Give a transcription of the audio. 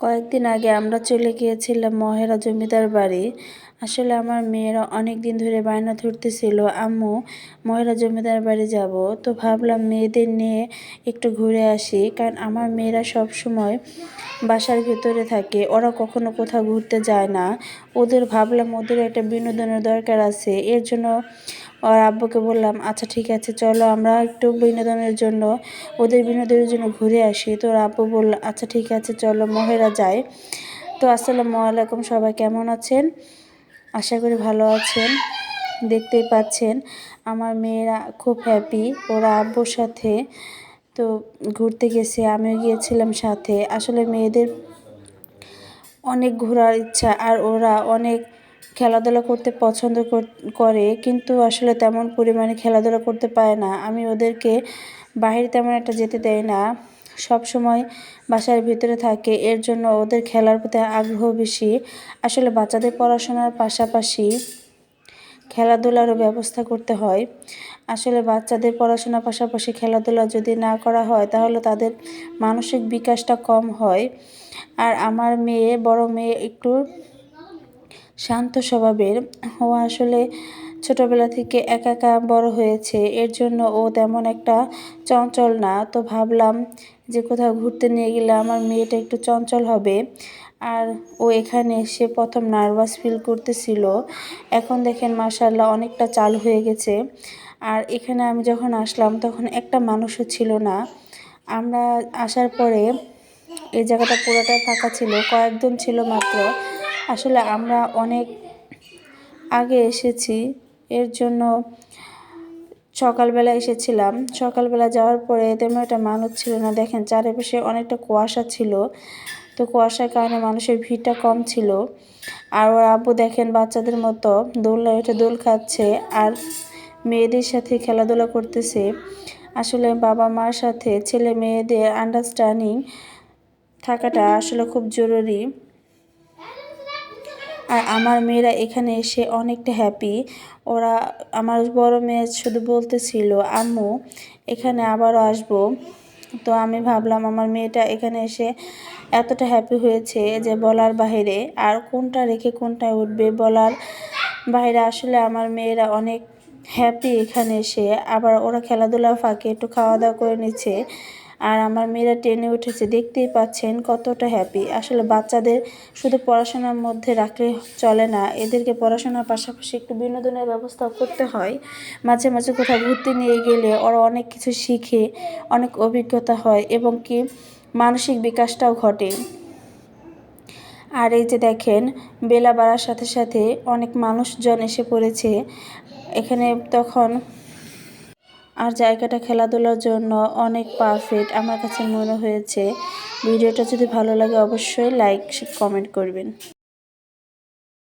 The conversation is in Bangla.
কয়েকদিন আগে আমরা চলে গিয়েছিলাম মহেরা জমিদার বাড়ি। আসলে আমার মেয়েরা অনেক দিন ধরে বায়না ধরতেছিল, আম্মু, মহেরা জমিদার বাড়ি যাব। তো ভাবলাম মেয়েদের নিয়ে একটু ঘুরে আসি, কারণ আমার মেয়েরা সব সময় বাসার ভেতরে থাকে, ওরা কখনো কোথাও ঘুরতে যায় না। ওদের ভাবলাম ওদের একটা বিনোদনের দরকার আছে, এর জন্য আর আব্বুকে বললাম আচ্ছা ঠিক আছে, চলো আমরা একটু বিনোদনের জন্য, ওদের বিনোদনের জন্য ঘুরে আসি। তো আব্বু বলল আচ্ছা ঠিক আছে, চলো, মহেরা যায়। তো আসসালামু আলাইকুম, সবাই কেমন আছেন? আশা করি ভালো আছেন, দেখতেই পাচ্ছেন, আমার মেয়েরা খুব হ্যাপি ওরা আব্বুর সাথে তো ঘুরতে গেছে, আমিও গিয়েছিলাম সাথে। আসলে মেয়েদের অনেক ঘোরার ইচ্ছা, আর ওরা অনেক খেলাধুলা করতে পছন্দ করে কিন্তু আসলে তেমন পরিমাণে খেলাধুলা করতে পারে না। আমি ওদেরকে বাহিরে তেমন একটা যেতে দেয় না। সব সময় বাসার ভিতরে থাকে, এর জন্য ওদের খেলার প্রতি আগ্রহ বেশি। আসলে বাচ্চাদের পড়াশোনার পাশাপাশি খেলাধুলারও ব্যবস্থা করতে হয়। আসলে বাচ্চাদের পড়াশোনার পাশাপাশি খেলাধুলা যদি না করা হয়, তাহলে তাদের মানসিক বিকাশটা কম হয়। আর আমার মেয়ে, বড় মেয়ে একটু শান্ত স্বভাবের। ও আসলে ছোটোবেলা থেকে একা একা বড় হয়েছে, এর জন্য ও তেমন একটা চঞ্চল না। তো ভাবলাম যে কোথাও ঘুরতে নিয়ে গেলে আমার মেয়েটা একটু চঞ্চল হবে। আর ও এখানে এসে প্রথম নার্ভাস ফিল করতেছিল। এখন দেখেন মাসাল্লাহ অনেকটা চালু হয়ে গেছে। আর এখানে আমি যখন আসলাম তখন একটা মানুষও ছিল না। আমরা আসার পরে এই জায়গাটা পুরোটাই ফাঁকা ছিল, কয়েকজন ছিল মাত্র। আসলে আমরা অনেক আগে এসেছি, এর জন্য সকালবেলা এসেছিলাম। সকালবেলা যাওয়ার পরে তেমন একটা মানুষ ছিল না। দেখেন, চারিপাশে অনেকটা কুয়াশা ছিল। তো কুয়াশার কারণে মানুষের ভিড়টা কম ছিল। আর ওর আব্বু দেখেন, বাচ্চাদের মতো দোলনা উঠে দোল খাচ্ছে আর মেয়েদের সাথে খেলাধুলা করতেছে। আসলে বাবা মার সাথে ছেলে মেয়েদের আন্ডারস্ট্যান্ডিং থাকাটা আসলে খুব জরুরি। আর আমার মেয়েরা এখানে এসে অনেকটা হ্যাপি ওরা আমার বড় মেয়ে শুধু বলতেছিল, আম্মু, এখানে আবারও আসব। তো আমি ভাবলাম আমার মেয়েটা এখানে এসে এতটা হ্যাপি হয়েছে যে বলার বাহিরে আর কোনটা রেখে কোনটায় উঠবে বলার বাইরে আসলে আমার মেয়েরা অনেক হ্যাপি এখানে এসে। আবার ওরা খেলাধুলার ফাঁকে একটু খাওয়া দাওয়া করে নিচ্ছে। আর আমার মেয়েরা টেনে উঠেছে, দেখতেই পাচ্ছেন কতটা হ্যাপি আসলে বাচ্চাদের শুধু পড়াশোনার মধ্যে রাখলে চলে না, এদেরকে পড়াশোনার পাশাপাশি একটু বিনোদনের ব্যবস্থা করতে হয়। মাঝে মাঝে কোথাও ঘুরতে নিয়ে গেলে ওরা অনেক কিছু শিখে, অনেক অভিজ্ঞতা হয় এবং কি মানসিক বিকাশটাও ঘটে। আর এই যে দেখেন, বেলা বাড়ার সাথে সাথে অনেক মানুষজন এসে পড়েছে। এখানে তখন আর জায়গাটা খেলাধুলার জন্য অনেক পারফেক্ট আমার কাছে মনে হয়েছে। ভিডিওটা যদি ভালো লাগে অবশ্যই লাইক কমেন্ট করবেন।